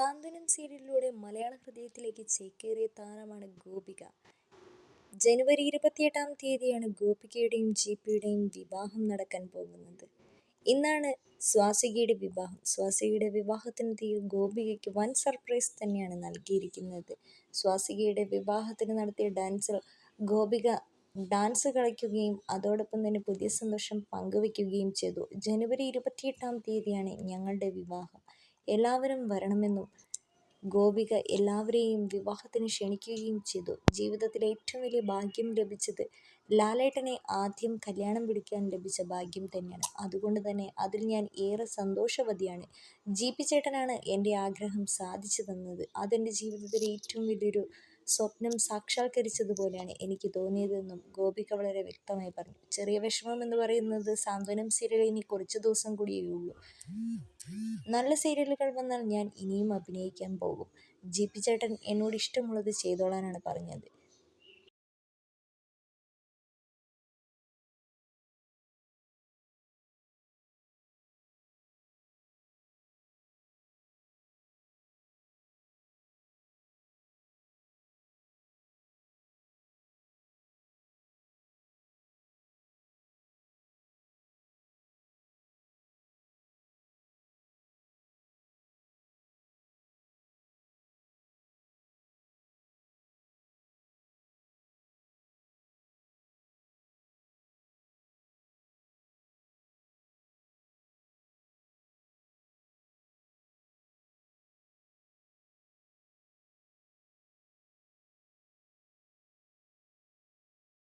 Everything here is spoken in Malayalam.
സാന്ത്വനം സീരിയലിലൂടെ മലയാള ഹൃദയത്തിലേക്ക് ചേക്കേറിയ താരമാണ് ഗോപിക. ജനുവരി ഇരുപത്തിയെട്ടാം തീയതിയാണ് ഗോപികയുടെയും ജിപിയുടെയും വിവാഹം നടക്കാൻ പോകുന്നത്. ഇന്നാണ് സ്വാസികയുടെ വിവാഹം. സ്വാസികയുടെ വിവാഹത്തിന് വിവാഹത്തിനെത്തിയ ഗോപികയ്ക്ക് വൻ സർപ്രൈസ് തന്നെയാണ് നൽകിയിരിക്കുന്നത്. സ്വാസികയുടെ വിവാഹത്തിന് നടത്തിയ ഡാൻസിൽ ഗോപിക ഡാൻസ് കളിക്കുകയും അതോടൊപ്പം തന്നെ പുതിയ സന്തോഷം പങ്കുവയ്ക്കുകയും ചെയ്തു. ജനുവരി ഇരുപത്തിയെട്ടാം തീയതിയാണ് ഞങ്ങളുടെ വിവാഹം. എല്ലാവരും വരണമെന്നും ഗോപിക എല്ലാവരെയും വിവാഹത്തിന് ക്ഷണിക്കുകയും ചെയ്തു. ജീവിതത്തിലെ ഏറ്റവും വലിയ ഭാഗ്യം ലഭിച്ചത് ലാലേട്ടനെ ആദ്യം കല്യാണം പിടിക്കാൻ ലഭിച്ച ഭാഗ്യം തന്നെയാണ്. അതുകൊണ്ട് തന്നെ അതിൽ ഞാൻ ഏറെ സന്തോഷവതിയാണ്. ജി പി ചേട്ടനാണ് എന്റെ ആഗ്രഹം സാധിച്ചു തന്നത്. അതെന്റെ ജീവിതത്തിലെ ഏറ്റവും വലിയൊരു സ്വപ്നം സാക്ഷാത്കരിച്ചതുപോലെയാണ് എനിക്ക് തോന്നിയതെന്നും ഗോപിക വളരെ വ്യക്തമായി പറഞ്ഞു. ചെറിയ വിഷമം എന്ന് പറയുന്നത് സാന്ത്വനം സീരിയൽ ഇനി കുറച്ച് ദിവസം കൂടിയേ ഉള്ളൂ. നല്ല സീരിയലുകൾ വന്നാൽ ഞാൻ ഇനിയും അഭിനയിക്കാൻ പോകും. ജി പി ചേട്ടൻ എന്നോട് ഇഷ്ടമുള്ളത് ചെയ്തോളാനാണ് പറഞ്ഞത്.